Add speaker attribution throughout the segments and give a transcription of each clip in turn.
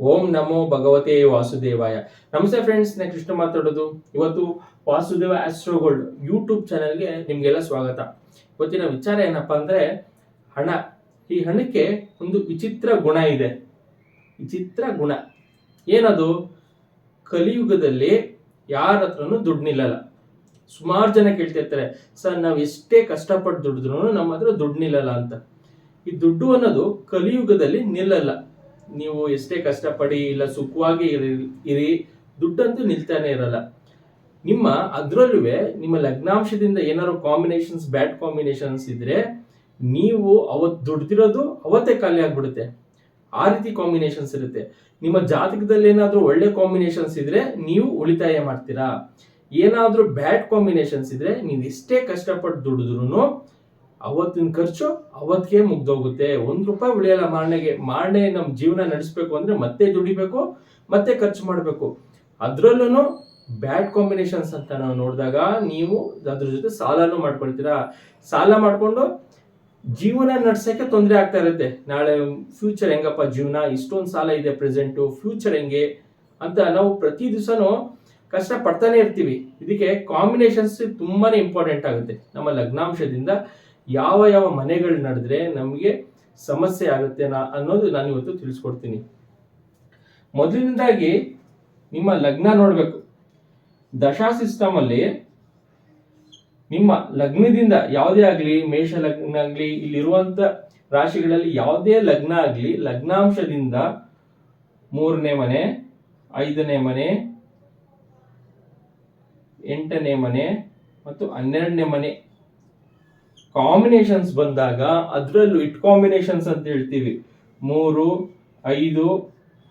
Speaker 1: ಓಂ ನಮೋ ಭಗವತೆ ವಾಸುದೇವಾಯ. ನಮಸ್ತೆ ಫ್ರೆಂಡ್ಸ್ ನಾನು ಕೃಷ್ಣ ಮಾತಾಡೋದು. ಇವತ್ತು ವಾಸುದೇವ ಆಸ್ಟ್ರೋಗೋಲ್ಡ್ ಯೂಟ್ಯೂಬ್ ಚಾನೆಲ್ಗೆ ನಿಮಗೆಲ್ಲ ಸ್ವಾಗತ. ಇವತ್ತಿನ ವಿಚಾರ ಏನಪ್ಪಾ ಅಂದ್ರೆ, ಹಣ. ಈ ಹಣಕ್ಕೆ ಒಂದು ವಿಚಿತ್ರ ಗುಣ ಇದೆ. ವಿಚಿತ್ರ ಗುಣ. ಏನದು? ಕಲಿಯುಗದಲ್ಲಿ ಯಾರ ಹತ್ರನು ದುಡ್ಡು ನಿಲ್ಲಲ್ಲ. ಸುಮಾರು ಜನ ಕೇಳ್ತಿರ್ತಾರೆ, ಸರ್, ನಾವು ಎಷ್ಟೇ ಕಷ್ಟಪಟ್ಟು ದುಡಿದ್ರು ನಮ್ಮ ಹತ್ರ ದುಡ್ಡು ನಿಲ್ಲಲ್ಲ ಅಂತ. ಈ ದುಡ್ಡು ಅನ್ನೋದು ಕಲಿಯುಗದಲ್ಲಿ ನಿಲ್ಲಲ್ಲ. ನೀವು ಎಷ್ಟೇ ಕಷ್ಟಪಡಿ ಇಲ್ಲ ಸುಖವಾಗಿ ಇರಿ ಇರಿ, ದುಡ್ಡಂತೂ ನಿಲ್ತಾನೆ ಇರಲ್ಲ. ನಿಮ್ಮ ಅದರಲ್ಲೂ ನಿಮ್ಮ ಲಗ್ನಾಂಶದಿಂದ ಏನಾದ್ರು ಕಾಂಬಿನೇಷನ್ಸ್ ಬ್ಯಾಡ್ ಕಾಂಬಿನೇಷನ್ಸ್ ಇದ್ರೆ ನೀವು ಅವತ್ತು ದುಡ್ದಿರೋದು ಅವತ್ತೇ ಖಾಲಿ ಆಗ್ಬಿಡುತ್ತೆ. ಆ ರೀತಿ ಕಾಂಬಿನೇಷನ್ಸ್ ಇರುತ್ತೆ. ನಿಮ್ಮ ಜಾತಕದಲ್ಲಿ ಏನಾದರೂ ಒಳ್ಳೆ ಕಾಂಬಿನೇಷನ್ಸ್ ಇದ್ರೆ ನೀವು ಉಳಿತಾಯ ಮಾಡ್ತೀರಾ? ಏನಾದರೂ ಬ್ಯಾಡ್ ಕಾಂಬಿನೇಷನ್ಸ್ ಇದ್ರೆ ನೀವು ಎಷ್ಟೇ ಕಷ್ಟಪಟ್ಟು ದುಡಿದ್ರು ಅವತ್ತಿನ ಖರ್ಚು ಅವತ್ತಿಗೆ ಮುಗ್ದೋಗುತ್ತೆ. ಒಂದು ರೂಪಾಯಿ ಉಳಿಯಲ್ಲ ಮಾರನೆಗೆ, ಮಾರನೆ ನಮ್ಮ ಜೀವನ ನಡೆಸಬೇಕು ಅಂದ್ರೆ ಮತ್ತೆ ದುಡಿಬೇಕು, ಮತ್ತೆ ಖರ್ಚು ಮಾಡಬೇಕು. ಅದರಲ್ಲೂ ಬ್ಯಾಡ್ ಕಾಂಬಿನೇಷನ್ಸ್ ಅಂತ ನಾವು ನೋಡಿದಾಗ ನೀವು ಅದ್ರ ಜೊತೆ ಸಾಲನೂ ಮಾಡ್ಕೊಳ್ತೀರಾ? ಸಾಲ ಮಾಡ್ಕೊಂಡು ಜೀವನ ನಡ್ಸಕ್ಕೆ ತೊಂದರೆ ಆಗ್ತಾ ಇರುತ್ತೆ. ನಾಳೆ ಫ್ಯೂಚರ್ ಹೆಂಗಪ್ಪ ಜೀವನ? ಇಷ್ಟೊಂದು ಸಾಲ ಇದೆ ಪ್ರೆಸೆಂಟು ಫ್ಯೂಚರ್ ಹೆಂಗೆ? ಅಂತ ನಾವು ಪ್ರತಿ ದಿವಸನೂ ಕಷ್ಟ ಪಡ್ತಾನೆ ಇರ್ತೀವಿ. ಇದಕ್ಕೆ ಕಾಂಬಿನೇಷನ್ಸ್ ತುಂಬಾನೇ ಇಂಪಾರ್ಟೆಂಟ್ ಆಗುತ್ತೆ. ನಮ್ಮ ಲಗ್ನಾಂಶದಿಂದ ಯಾವ ಯಾವ ಮನೆಗಳು ನಡೆದ್ರೆ ನಮಗೆ ಸಮಸ್ಯೆ ಆಗುತ್ತೆ ನಾ ಅನ್ನೋದು ನಾನು ಇವತ್ತು ತಿಳಿಸ್ಕೊಡ್ತೀನಿ. ಮೊದಲಿನಿಂದಾಗಿ ನಿಮ್ಮ ಲಗ್ನ ನೋಡಬೇಕು. ದಶಾ ಸಿಸ್ಟಮ್ ಅಲ್ಲಿ ನಿಮ್ಮ ಲಗ್ನದಿಂದ ಯಾವುದೇ ಆಗಲಿ, ಮೇಷ ಲಗ್ನ ಆಗಲಿ, ಇಲ್ಲಿರುವಂತ ರಾಶಿಗಳಲ್ಲಿ ಯಾವುದೇ ಲಗ್ನ ಆಗಲಿ, ಲಗ್ನಾಂಶದಿಂದ ಮೂರನೇ ಮನೆ, ಐದನೇ ಮನೆ, ಎಂಟನೇ ಮನೆ ಮತ್ತು ಹನ್ನೆರಡನೇ ಮನೆ ಕಾಂಬಿನೇಷನ್ಸ್ ಬಂದಾಗ ಅದರಲ್ಲೂ ಇಟ್ ಕಾಂಬಿನೇಷನ್ಸ್ ಅಂತ ಹೇಳ್ತೀವಿ. ಮೂರು, ಐದು,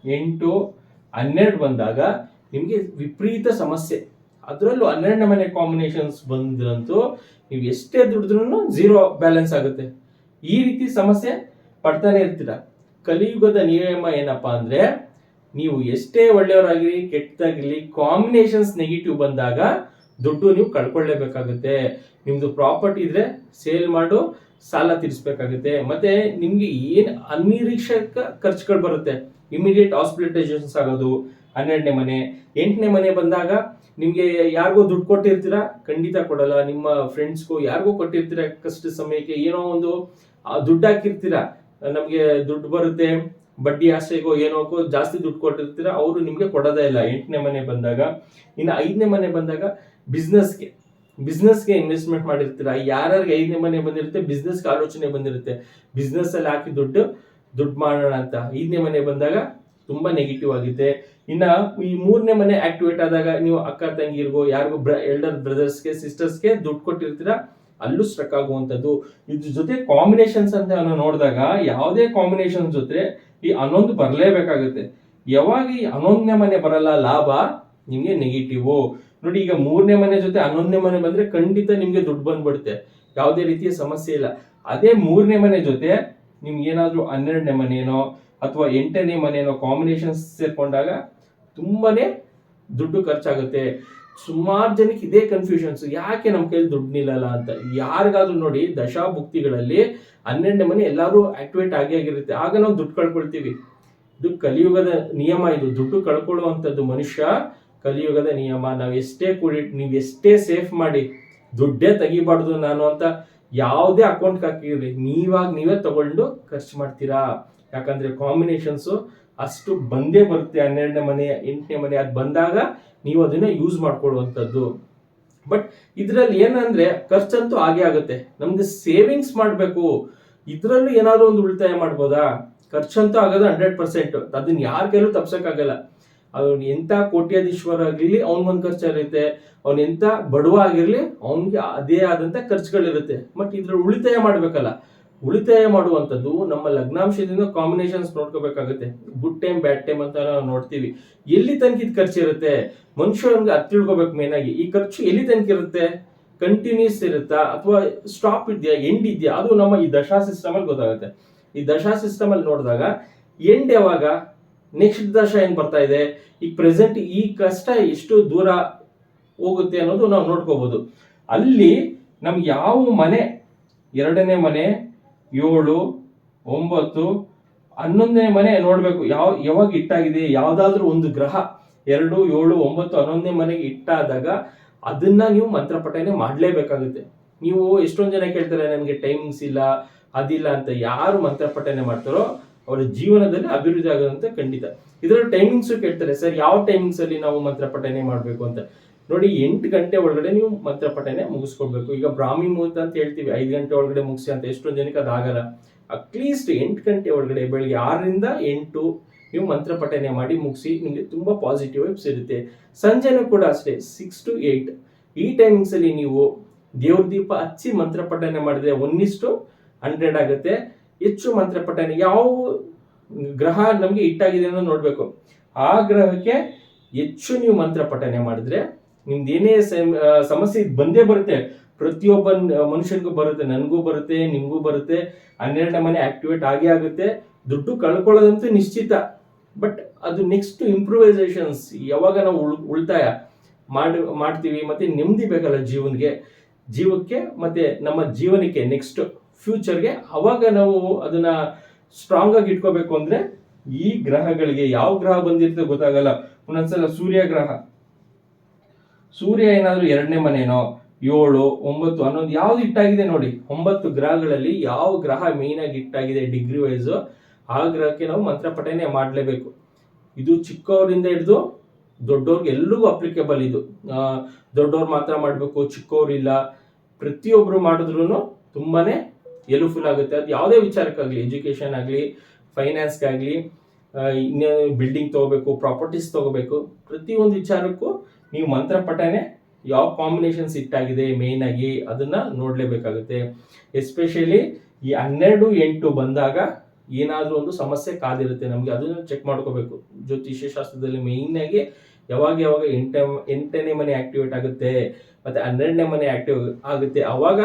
Speaker 1: ಎಂಟು, ಹನ್ನೆರಡು ಬಂದಾಗ ನಿಮಗೆ ವಿಪರೀತ ಸಮಸ್ಯೆ. ಅದರಲ್ಲೂ ಹನ್ನೆರಡನೇ ಮನೆ ಕಾಂಬಿನೇಷನ್ಸ್ ಬಂದ್ರಂತೂ ನೀವು ಎಷ್ಟೇ ದುಡಿದ್ರೂ ಝೀರೋ ಬ್ಯಾಲೆನ್ಸ್ ಆಗುತ್ತೆ. ಈ ರೀತಿ ಸಮಸ್ಯೆ ಪಡ್ತಾನೆ ಇರ್ತೀರ. ಕಲಿಯುಗದ ನಿಯಮ ಏನಪ್ಪಾ ಅಂದ್ರೆ ನೀವು ಎಷ್ಟೇ ಒಳ್ಳೆಯವರಾಗಿರಿ, ಕೆಟ್ಟದಾಗಿರಲಿ ಕಾಂಬಿನೇಷನ್ಸ್ ನೆಗೆಟಿವ್ ಬಂದಾಗ ದುಡ್ಡು ನೀವು ಕಳ್ಕೊಳ್ಳೇಬೇಕಾಗುತ್ತೆ. ನಿಮ್ಮದು ಪ್ರಾಪರ್ಟಿ ಇದ್ರೆ ಸೇಲ್ ಮಾಡು, ಸಾಲ ತೀರಿಸ್ಬೇಕಾಗುತ್ತೆ. ಮತ್ತೆ ನಿಮಗೆ ಏನು ಅನಿರೀಕ್ಷಕ ಖರ್ಚುಗಳು ಬರುತ್ತೆ? ಇಮಿಡಿಯೇಟ್ ಹಾಸ್ಪಿಟಲೈಸೇಷನ್ಸ್ ಆಗೋದು, ಹನ್ನೆರಡನೇ ಮನೆ, ಎಂಟನೇ ಮನೆ ಬಂದಾಗ ನಿಮಗೆ ಯಾರಿಗೋ ದುಡ್ಡು ಕೊಟ್ಟಿರ್ತೀರಾ? ಖಂಡಿತ ಕೊಡಲ್ಲ. ನಿಮ್ಮ ಫ್ರೆಂಡ್ಸ್ಗೂ ಯಾರಿಗೋ ಕೊಟ್ಟಿರ್ತೀರಾ? ಕಷ್ಟ ಸಮಯಕ್ಕೆ ಏನೋ ಒಂದು ದುಡ್ಡು ಹಾಕಿರ್ತೀರಾ? ನಮಗೆ ದುಡ್ಡು ಬರುತ್ತೆ, ಬಡ್ಡಿ ಆಸೆಗೋ ಏನೋಕೋ ಜಾಸ್ತಿ ದುಡ್ಡು ಕೊಟ್ಟಿರ್ತೀರಾ? ಅವರು ನಿಮಗೆ ಕೊಡೋದೇ ಇಲ್ಲ. ಎಂಟನೇ ಮನೆ ಬಂದಾಗ, ಇನ್ನು ಐದನೇ ಮನೆ ಬಂದಾಗ ಬಿಸ್ನೆಸ್ಗೆ ಬಿಸ್ನೆಸ್ಗೆ ಇನ್ವೆಸ್ಟ್ಮೆಂಟ್ ಮಾಡಿರ್ತೀರಾ? ಯಾರ್ಯಾರಿಗೆ ಐದನೇ ಮನೆ ಬಂದಿರುತ್ತೆ ಬಿಸ್ನೆಸ್ಗೆ ಆಲೋಚನೆ ಬಂದಿರುತ್ತೆ. ಬಿಸ್ನೆಸ್ ಅಲ್ಲಿ ಹಾಕಿ ದುಡ್ಡು ದುಡ್ಡು ಮಾಡೋಣ ಅಂತ. ಐದನೇ ಮನೆ ಬಂದಾಗ ತುಂಬಾ ನೆಗೆಟಿವ್ ಆಗುತ್ತೆ. ಇನ್ನ ಈ ಮೂರನೇ ಮನೆ ಆಕ್ಟಿವೇಟ್ ಆದಾಗ ನೀವು ಅಕ್ಕ, ತಂಗಿರ್ಗೋ, ಯಾರಿಗೋ ಬ್ರ ಎಲ್ಡರ್ ಬ್ರದರ್ಸ್ಗೆ ಸಿಸ್ಟರ್ಸ್ಗೆ ದುಡ್ಡು ಕೊಟ್ಟಿರ್ತೀರಾ? ಅಲ್ಲೂ ಸ್ಟ್ರಕ್ ಆಗುವಂಥದ್ದು. ಇದ್ರ ಜೊತೆ ಕಾಂಬಿನೇಷನ್ಸ್ ಅಂತ ನಾನು ನೋಡಿದಾಗ ಯಾವುದೇ ಕಾಂಬಿನೇಷನ್ ಜೊತೆ ಈ ಹನ್ನೊಂದು ಬರಲೇಬೇಕಾಗುತ್ತೆ. ಯಾವಾಗ ಈ ಹನ್ನೊಂದನೇ ಮನೆ ಬರಲ್ಲ ಲಾಭ, ನಿಮಗೆ ನೆಗೆಟಿವ್ ನೋಡಿ, ಈಗ ಮೂರನೇ ಮನೆ ಜೊತೆ ಹನ್ನೊಂದನೇ ಮನೆ ಬಂದ್ರೆ ಖಂಡಿತ ನಿಮ್ಗೆ ದುಡ್ಡು ಬಂದ್ಬಿಡುತ್ತೆ. ಯಾವುದೇ ರೀತಿಯ ಸಮಸ್ಯೆ ಇಲ್ಲ. ಅದೇ ಮೂರನೇ ಮನೆ ಜೊತೆ ನಿಮ್ಗೆ ಏನಾದ್ರೂ ಹನ್ನೆರಡನೇ ಮನೆನೋ ಅಥವಾ ಎಂಟನೇ ಮನೆನೋ ಕಾಂಬಿನೇಷನ್ಸ್ ಸೇರ್ಕೊಂಡಾಗ ತುಂಬಾನೇ ದುಡ್ಡು ಖರ್ಚಾಗುತ್ತೆ. ಸುಮಾರು ಜನಕ್ಕೆ ಇದೇ ಕನ್ಫ್ಯೂಷನ್ಸ್ ಯಾಕೆ ನಮ್ಮ ಕೈಯಲ್ಲಿ ದುಡ್ಡು ನಿಲ್ಲಲ್ಲ ಅಂತ. ಯಾರಿಗಾದ್ರೂ ನೋಡಿ, ದಶಾಭುಕ್ತಿಗಳಲ್ಲಿ ಹನ್ನೆರಡನೇ ಮನೆ ಎಲ್ಲರೂ ಆಕ್ಟಿವೇಟ್ ಆಗಿ ಆಗಿರುತ್ತೆ. ಆಗ ನಾವು ದುಡ್ಡು ಕಳ್ಕೊಳ್ತೀವಿ. ಇದು ಕಲಿಯುಗದ ನಿಯಮ ಇದು. ದುಡ್ಡು ಕಳ್ಕೊಳ್ಳುವಂಥದ್ದು ಮನುಷ್ಯ ಕಲಿಯುಗದ ನಿಯಮ, ನಾವು ಎಷ್ಟೇ ಕೂಡಿ, ನೀವು ಎಷ್ಟೇ ಸೇಫ್ ಮಾಡಿ ದುಡ್ಡೇ ತೆಗಿಬಾರ್ದು ನಾನು ಅಂತ ಯಾವುದೇ ಅಕೌಂಟ್ ಹಾಕಿರಿ ನೀವಾಗ ನೀವೇ ತಗೊಂಡು ಖರ್ಚು ಮಾಡ್ತೀರಾ? ಯಾಕಂದ್ರೆ ಕಾಂಬಿನೇಷನ್ಸು ಅಷ್ಟು ಬಂದೇ ಬರುತ್ತೆ. ಹನ್ನೆರಡನೇ ಮನೆ, ಎಂಟನೇ ಮನೆ ಅದು ಬಂದಾಗ ನೀವು ಅದನ್ನ ಯೂಸ್ ಮಾಡ್ಕೊಳ್ಳುವಂಥದ್ದು. ಬಟ್ ಇದ್ರಲ್ಲಿ ಏನಂದ್ರೆ ಖರ್ಚಂತೂ ಆಗೇ ಆಗುತ್ತೆ. ನಮ್ದು ಸೇವಿಂಗ್ಸ್ ಮಾಡಬೇಕು. ಇದ್ರಲ್ಲೂ ಏನಾದರೂ ಒಂದು ಉಳಿತಾಯ ಮಾಡ್ಬೋದಾ? ಖರ್ಚಂತೂ ಆಗೋದು ಹಂಡ್ರೆಡ್ ಪರ್ಸೆಂಟ್ ಅದನ್ನ ಯಾರ ಕೈಲೂ ತಪ್ಸಕ್ಕಾಗಲ್ಲ. ಅವ್ನು ಎಂತ ಕೋಟ್ಯಾಧೀಶ್ವರ ಆಗಿರ್ಲಿ ಖರ್ಚು ಇರುತ್ತೆ ಅವ್ನ ಎಂತ ಬಡವ ಆಗಿರಲಿ, ಅವನಿಗೆ ಅದೇ ಆದಂತ ಖರ್ಚುಗಳಿರುತ್ತೆ. ಬಟ್ ಇದ್ರಲ್ಲಿ ಉಳಿತಾಯ ಮಾಡಬೇಕಲ್ಲ. ಉಳಿತಾಯ ಮಾಡುವಂಥದ್ದು ನಮ್ಮ ಲಗ್ನಾಂಶದಿಂದ ಕಾಂಬಿನೇಷನ್ಸ್ ನೋಡ್ಕೋಬೇಕಾಗುತ್ತೆ. ಗುಡ್ ಟೈಮ್ ಬ್ಯಾಡ್ ಟೈಮ್ ಅಂತ ನಾವು ನೋಡ್ತೀವಿ. ಎಲ್ಲಿ ತನಕ ಖರ್ಚು ಇರುತ್ತೆ? ಮನುಷ್ಯನಿಗೆ ಅದು ತಿಳ್ಕೊಬೇಕು ಮೇನ್ ಆಗಿ. ಈ ಖರ್ಚು ಎಲ್ಲಿ ತನಕ ಇರುತ್ತೆ? ಕಂಟಿನ್ಯೂಸ್ ಇರುತ್ತಾ? ಅಥವಾ ಸ್ಟಾಪ್ ಇದೆಯಾ? ಎಂಡ್ ಇದೆಯಾ? ಅದು ನಮ್ಮ ಈ ದಶಾ ಸಿಸ್ಟಮಲ್ಲಿ ಗೊತ್ತಾಗುತ್ತೆ. ಈ ದಶಾ ಸಿಸ್ಟಮಲ್ಲಿ ನೋಡಿದಾಗ ಎಂಡ್ ಯಾವಾಗ? ನೆಕ್ಸ್ಟ್ ದಶ ಏನು ಬರ್ತಾ ಇದೆ? ಈಗ ಪ್ರೆಸೆಂಟ್ ಈ ಕಷ್ಟ ಎಷ್ಟು ದೂರ ಹೋಗುತ್ತೆ ಅನ್ನೋದು ನಾವು ನೋಡ್ಕೋಬಹುದು ಅಲ್ಲಿ ನಮ್ಗೆ ಯಾವ ಮನೆ? ಎರಡನೇ ಮನೆ, ಏಳು, ಒಂಬತ್ತು, ಹನ್ನೊಂದನೇ ಮನೆ ನೋಡಬೇಕು. ಯಾವ, ಯಾವಾಗ ಇಟ್ಟಾಗಿದೆ? ಯಾವುದಾದ್ರೂ ಒಂದು ಗ್ರಹ. ಎರಡು, ಏಳು, ಒಂಬತ್ತು, ಹನ್ನೊಂದನೇ ಮನೆಗೆ ಇಟ್ಟಾದಾಗ ಅದನ್ನ ನೀವು ಮಂತ್ರಪಠನೆ ಮಾಡಲೇಬೇಕಾಗುತ್ತೆ. ನೀವು ಎಷ್ಟೊಂದು ಜನ ಕೇಳ್ತಾರೆ, ನನಗೆ ಟೈಮಿಂಗ್ಸ್ ಇಲ್ಲ, ಅದಿಲ್ಲ ಅಂತ ಯಾರು ಮಂತ್ರಪಠನೆ ಮಾಡ್ತಾರೋ ಅವರ ಜೀವನದಲ್ಲಿ ಅಭಿವೃದ್ಧಿ ಆಗೋದಂತ ಖಂಡಿತ. ಇದರ ಟೈಮಿಂಗ್ಸ್ ಕೇಳ್ತಾರೆ, ಸರ್, ಯಾವ ಟೈಮಿಂಗ್ಸ್ ಅಲ್ಲಿ ನಾವು ಮಂತ್ರಪಠನೆ ಮಾಡಬೇಕು ಅಂತ? ನೋಡಿ, ಎಂಟು ಗಂಟೆ ಒಳಗಡೆ ನೀವು ಮಂತ್ರ ಪಠನೆ ಮುಗಿಸ್ಕೊಡ್ಬೇಕು ಈಗ ಬ್ರಾಹ್ಮಿ ಮುಹೂರ್ತ ಅಂತ ಹೇಳ್ತೀವಿ, ಐದು ಗಂಟೆ ಒಳಗಡೆ ಮುಗಿಸಿ ಅಂತ ಎಷ್ಟೊಂದು ಜನಕ್ಕೆ ಅದಾಗಲ್ಲ ಅಟ್ಲೀಸ್ಟ್ ಎಂಟು ಗಂಟೆ ಒಳಗಡೆ, ಬೆಳಿಗ್ಗೆ ಆರರಿಂದ ಎಂಟು ನೀವು ಮಂತ್ರಪಠನೆ ಮಾಡಿ ಮುಗಿಸಿ, ನಿಮಗೆ ತುಂಬಾ ಪಾಸಿಟಿವ್ ವೈಬ್ಸ್ ಇರುತ್ತೆ. ಸಂಜೆನೂ ಕೂಡ ಅಷ್ಟೇ ಸಿಕ್ಸ್ ಟು ಏಯ್ಟ್ ಈ ಟೈಮಿಂಗ್ಸ್ ಅಲ್ಲಿ ನೀವು ದೇವ್ರ ದೀಪ ಹಚ್ಚಿ ಮಂತ್ರ ಪಠನೆ ಮಾಡಿದ್ರೆ ಒನ್ನಿಷ್ಟು ಹಂಡ್ರೆಡ್ ಆಗುತ್ತೆ. ಹೆಚ್ಚು ಮಂತ್ರಪಠನೆ ಯಾವ ಗ್ರಹ ನಮಗೆ ಇಟ್ಟಾಗಿದೆ ಅನ್ನೋದು ನೋಡಬೇಕು. ಆ ಗ್ರಹಕ್ಕೆ ಹೆಚ್ಚು ನೀವು ಮಂತ್ರ ಪಠನೆ ಮಾಡಿದ್ರೆ ನಿಮ್ದು ಏನೇ ಸಮಸ್ಯೆ ಬಂದೇ ಬರುತ್ತೆ. ಪ್ರತಿಯೊಬ್ಬ ಮನುಷ್ಯನಿಗೂ ಬರುತ್ತೆ, ನನಗೂ ಬರುತ್ತೆ, ನಿಮಗೂ ಬರುತ್ತೆ. ಹನ್ನೆರಡನೇ ಮನೆ ಆಕ್ಟಿವೇಟ್ ಆಗೇ ಆಗುತ್ತೆ. ದುಡ್ಡು ಕಳ್ಕೊಳ್ಳೋದಂತೂ ನಿಶ್ಚಿತ. ಬಟ್ ಅದು ನೆಕ್ಸ್ಟ್ ಇಂಪ್ರೂವೈಸೇಷನ್ಸ್ ಯಾವಾಗ ನಾವು ಉಳ್, ಉಳಿತಾಯ ಮಾಡಿ, ಮಾಡ್ತೀವಿ ಮತ್ತೆ ನೆಮ್ಮದಿ ಬೇಕಲ್ಲ ಜೀವನಿಗೆ. ಜೀವಕ್ಕೆ ಮತ್ತೆ ನಮ್ಮ ಜೀವನಕ್ಕೆ ನೆಕ್ಸ್ಟ್. ಫ್ಯೂಚರ್ಗೆ ಅವಾಗ ನಾವು ಅದನ್ನ ಸ್ಟ್ರಾಂಗ್ ಆಗಿ ಇಟ್ಕೋಬೇಕು ಅಂದ್ರೆ ಈ ಗ್ರಹಗಳಿಗೆ ಯಾವ ಗ್ರಹ ಬಂದಿರ್ತದೆ ಗೊತ್ತಾಗಲ್ಲ. ಒಂದೊಂದ್ಸಲ ಸೂರ್ಯ ಗ್ರಹ. ಸೂರ್ಯ ಏನಾದ್ರೂ ಎರಡನೇ ಮನೆನೋ, ಏಳು, ಒಂಬತ್ತು ಹನ್ನೊಂದು ಯಾವ್ದು ಇಟ್ಟಾಗಿದೆ ನೋಡಿ. ಒಂಬತ್ತು ಗ್ರಹಗಳಲ್ಲಿ ಯಾವ ಗ್ರಹ ಮೇನ್ ಆಗಿ ಇಟ್ಟಾಗಿದೆ ಡಿಗ್ರಿ ವೈಸ್ ಆ ಗ್ರಹಕ್ಕೆ ನಾವು ಮಂತ್ರಪಠನೆ ಮಾಡಲೇಬೇಕು. ಇದು ಚಿಕ್ಕವರಿಂದ ಹಿಡಿದು ದೊಡ್ಡವ್ರಿಗೆ ಎಲ್ಲಿಗೂ ಅಪ್ಲಿಕೇಬಲ್ ಇದು. ದೊಡ್ಡವ್ರು ಮಾತ್ರ ಮಾಡಬೇಕು, ಚಿಕ್ಕವ್ರಿಲ್ಲ. ಪ್ರತಿಯೊಬ್ಬರು ಮಾಡಿದ್ರು ತುಂಬಾನೇ ಎಲ್ಪ್ಫುಲ್ ಆಗುತ್ತೆ. ಅದು ಯಾವುದೇ ವಿಚಾರಕ್ಕಾಗಲಿ ಎಜುಕೇಷನ್ ಆಗಲಿ ಫೈನಾನ್ಸ್ಗಾಗಲಿ ಇನ್ನೇನು ಬಿಲ್ಡಿಂಗ್ ತಗೋಬೇಕು ಪ್ರಾಪರ್ಟೀಸ್ ತಗೋಬೇಕು, ಪ್ರತಿಯೊಂದು ವಿಚಾರಕ್ಕೂ ನೀವು ಮಂತ್ರಪಟನೆ ಯಾವ ಕಾಂಬಿನೇಷನ್ಸ್ ಇಟ್ಟಾಗಿದೆ ಮೇನ್ ಆಗಿ ಅದನ್ನ ನೋಡ್ಲೇಬೇಕಾಗುತ್ತೆ. ಎಸ್ಪೆಷಲಿ ಈ ಹನ್ನೆರಡು, ಎಂಟು ಬಂದಾಗ ಏನಾದ್ರೂ ಒಂದು ಸಮಸ್ಯೆ ಕಾದಿರುತ್ತೆ ನಮಗೆ, ಅದನ್ನ ಚೆಕ್ ಮಾಡ್ಕೋಬೇಕು. ಜ್ಯೋತಿಷ್ಯ ಶಾಸ್ತ್ರದಲ್ಲಿ ಮೇಯ್ನಾಗಿ ಯಾವಾಗ ಯಾವಾಗ ಎಂಟ ಎಂಟನೇ ಮನೆ ಆಕ್ಟಿವೇಟ್ ಆಗುತ್ತೆ, ಮತ್ತೆ ಹನ್ನೆರಡನೇ ಮನೆ ಆಕ್ಟಿವ್ ಆಗುತ್ತೆ, ಅವಾಗ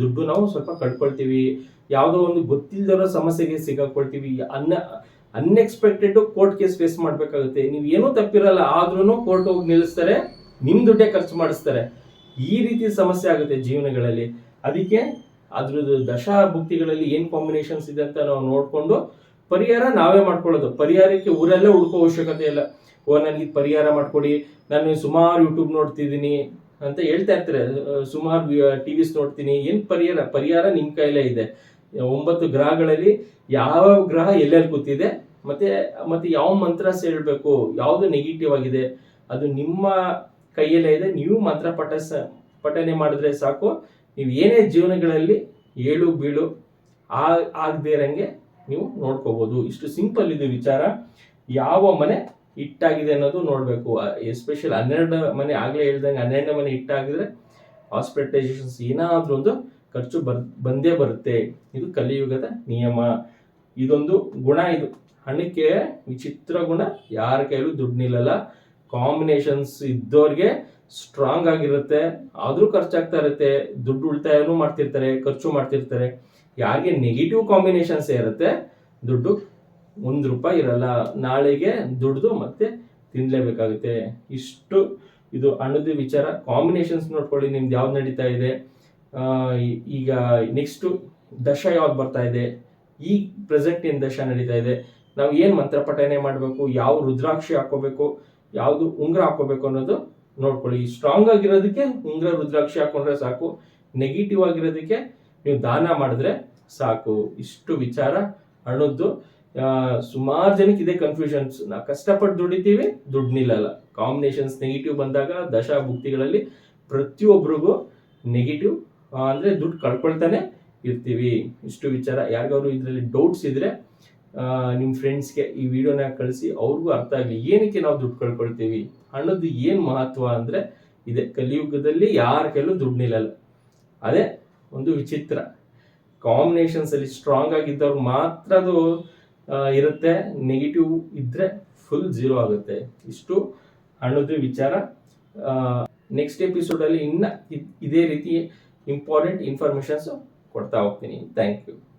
Speaker 1: ದುಡ್ಡು ನಾವು ಸ್ವಲ್ಪ ಕಳ್ಕೊಳ್ತೀವಿ ಯಾವುದೋ ಒಂದು ಗೊತ್ತಿಲ್ಲದಿರೋ ಸಮಸ್ಯೆಗೆ ಸಿಗಾಕೊಳ್ತೀವಿ ಅನ್ನ ಅನ್ಎಕ್ಸ್ಪೆಕ್ಟೆಡ್ ಕೋರ್ಟ್ ಕೇಸ್ ಫೇಸ್ ಮಾಡಬೇಕಾಗುತ್ತೆ. ನೀವು ಏನೂ ತಪ್ಪಿರಲ್ಲ ಆದ್ರೂ ಕೋರ್ಟ್ ಹೋಗಿ ನಿಲ್ಲಿಸ್ತಾರೆ ನಿಮ್ಮ ದುಡ್ಡೇ ಖರ್ಚು ಮಾಡಿಸ್ತಾರೆ. ಈ ರೀತಿ ಸಮಸ್ಯೆ ಆಗುತ್ತೆ ಜೀವನಗಳಲ್ಲಿ. ಅದಕ್ಕೆ ಅದ್ರದ್ದು ದಶಾ ಭುಕ್ತಿಗಳಲ್ಲಿ ಏನು ಕಾಂಬಿನೇಷನ್ಸ್ ಇದೆ ಅಂತ ನಾವು ನೋಡ್ಕೊಂಡು ಪರಿಹಾರ ನಾವೇ ಮಾಡ್ಕೊಳ್ಳೋದು. ಪರಿಹಾರಕ್ಕೆ ಊರಲ್ಲೇ ಹುಡುಕೋ ಅವಶ್ಯಕತೆ ಇಲ್ಲ. ಓ, ನನಗೆ ಪರಿಹಾರ ಮಾಡ್ಕೊಡಿ. ನಾನು ಸುಮಾರು ಯೂಟ್ಯೂಬ್ ನೋಡ್ತಿದ್ದೀನಿ. ಅಂತ ಹೇಳ್ತಾ ಇರ್ತಾರೆ. ಸುಮಾರು ಟಿವಿಸ್ ನೋಡ್ತೀನಿ. ಏನ್ ಪರಿಹಾರ? ಪರಿಹಾರ ನಿಮ್ ಕೈಲೇ ಇದೆ. ಒಂಬತ್ತು ಗ್ರಹಗಳಲ್ಲಿ ಯಾವ ಗ್ರಹ ಎಲ್ಲೆಲ್ಲಿ ಕೂತಿದೆ, ಮತ್ತೆ ಮತ್ತೆ ಯಾವ ಮಂತ್ರ ಹೇಳ್ಬೇಕು ಯಾವುದು ನೆಗೆಟಿವ್ ಆಗಿದೆ, ಅದು ನಿಮ್ಮ ಕೈಯಲ್ಲೇ ಇದೆ. ನೀವು ಮಂತ್ರ ಪಠ ಪಠನೆ ಮಾಡಿದ್ರೆ ಸಾಕು. ನೀವು ಏನೇ ಜೀವನಗಳಲ್ಲಿ ಏಳು, ಬೀಳು ಆ, ಆಗದೇ ಇರಂಗೆ ನೀವು ನೋಡ್ಕೋಬಹುದು ಇಷ್ಟು ಸಿಂಪಲ್ ಇದು ವಿಚಾರ. ಯಾವ ಮನೆ ಇಟ್ಟಾಗಿದೆ ಅನ್ನೋದು ನೋಡಬೇಕು. ಎಸ್ಪೆಷಲ್ ಹನ್ನೆರಡು ಮನೆ ಆಗ್ಲೇ ಹೇಳ್ದಂಗೆ ಹನ್ನೆರಡನೇ ಮನೆ ಹಿಟ್ಟಾಗಿದ್ರೆ ಹಾಸ್ಪಿಟಲೈಸೇಷನ್ಸ್ ಏನಾದರೂ ಒಂದು ಖರ್ಚು ಬರ್, ಬಂದೇ ಬರುತ್ತೆ. ಇದು ಕಲಿಯುಗದ ನಿಯಮ. ಇದೊಂದು ಗುಣ ಇದು. ಹಣಕ್ಕೆ ವಿಚಿತ್ರ ಗುಣ. ಯಾರ ಕೈಲೂ ದುಡ್ಡು ನಿಲ್ಲಲ್ಲ. ಕಾಂಬಿನೇಷನ್ಸ್ ಇದ್ದವ್ರಿಗೆ ಸ್ಟ್ರಾಂಗ್ ಆಗಿರುತ್ತೆ. ಆದ್ರೂ ಖರ್ಚಾಗ್ತಾ ಇರುತ್ತೆ. ದುಡ್ಡು ಉಳಿತಾಯನೂ ಮಾಡ್ತಿರ್ತಾರೆ, ಖರ್ಚು ಮಾಡ್ತಿರ್ತಾರೆ. ಯಾರಿಗೆ ನೆಗೆಟಿವ್ ಕಾಂಬಿನೇಷನ್ಸ್ ಇರುತ್ತೆ ದುಡ್ಡು ಒಂದು ರೂಪಾಯಿ ಇರಲ್ಲ. ನಾಳೆಗೆ ದುಡ್ದು ಮತ್ತೆ ತಿನ್ಲೇಬೇಕಾಗುತ್ತೆ. ಇಷ್ಟು ಇದು ಹಣದ ವಿಚಾರ. ಕಾಂಬಿನೇಷನ್ಸ್ ನೋಡ್ಕೊಳ್ಳಿ, ನಿಮ್ದು ಯಾವ್ದು ನಡೀತಾ ಇದೆ. ಈಗ ನೆಕ್ಸ್ಟ್ ದಶ ಯಾವ್ದು ಬರ್ತಾ ಇದೆ. ಈ ಪ್ರೆಸೆಂಟ್ ಏನ್ ದಶ ನಡೀತಾ ಇದೆ. ನಾವು ಏನ್ ಮಂತ್ರಪಠನೆ ಮಾಡಬೇಕು, ಯಾವ ರುದ್ರಾಕ್ಷಿ ಹಾಕೋಬೇಕು ಯಾವುದು ಉಂಗ್ರ ಹಾಕೋಬೇಕು ಅನ್ನೋದು ನೋಡ್ಕೊಳ್ಳಿ. ಸ್ಟ್ರಾಂಗ್ ಆಗಿರೋದಕ್ಕೆ ಉಂಗ್ರ, ರುದ್ರಾಕ್ಷಿ ಹಾಕೊಂಡ್ರೆ ಸಾಕು. ನೆಗೆಟಿವ್ ಆಗಿರೋದಕ್ಕೆ ನೀವು ದಾನ ಮಾಡಿದ್ರೆ ಸಾಕು. ಇಷ್ಟು ವಿಚಾರ ಹಣದ್ದು. ಸುಮಾರು ಜನಕ್ಕೆ ಇದೆ ಕನ್ಫ್ಯೂಷನ್ಸ್ ನಾ ಕಷ್ಟಪಟ್ಟು ದುಡಿತೀವಿ ದುಡ್ಡು ನಿಲ್ಲಲ್ಲ. ಕಾಂಬಿನೇಷನ್ಸ್ ನೆಗೆಟಿವ್ ಬಂದಾಗ ದಶಾ ಭುಕ್ತಿಗಳಲ್ಲಿ ಪ್ರತಿಯೊಬ್ಬರಿಗೂ ನೆಗೆಟಿವ್ ಅಂದರೆ ದುಡ್ಡು ಕಳ್ಕೊಳ್ತಾನೆ ಇರ್ತೀವಿ. ಇಷ್ಟು ವಿಚಾರ. ಯಾರಿಗಾದ್ರು ಇದರಲ್ಲಿ ಡೌಟ್ಸ್ ಇದ್ರೆ ಆ, ನಿಮ್ಮ ಫ್ರೆಂಡ್ಸ್ಗೆ ಈ ವಿಡಿಯೋನ ಕಳಿಸಿ ಅವ್ರಿಗೂ ಅರ್ಥ ಆಗಲಿ. ಏನಕ್ಕೆ ನಾವು ದುಡ್ಡು ಕಳ್ಕೊಳ್ತೀವಿ? ಹಣದ್ದು ಏನು ಮಹತ್ವ ಅಂದರೆ ಇದೆ. ಕಲಿಯುಗದಲ್ಲಿ ಯಾರ ಕೈಲೂ ದುಡ್ಡು ನಿಲ್ಲಲ್ಲ. ಅದೇ ಒಂದು ವಿಚಿತ್ರ. ಕಾಂಬಿನೇಷನ್ಸಲ್ಲಿ ಸ್ಟ್ರಾಂಗ್ ಆಗಿದ್ದವ್ರು ಮಾತ್ರ ಅದು ಇರುತ್ತೆ. ನೆಗೆಟಿವ್ ಇದ್ರೆ ಫುಲ್ ಜೀರೋ ಆಗುತ್ತೆ. ಇಷ್ಟು ಅನ್ನೋದು ವಿಚಾರ. ನೆಕ್ಸ್ಟ್ ಎಪಿಸೋಡ್ ಅಲ್ಲಿ ಇನ್ನ ಇದ್- ಇದೇ ರೀತಿ ಇಂಪಾರ್ಟೆಂಟ್ ಇನ್ಫಾರ್ಮೇಶನ್ಸ್ ಕೊಡ್ತಾ ಹೋಗ್ತೀನಿ. Thank you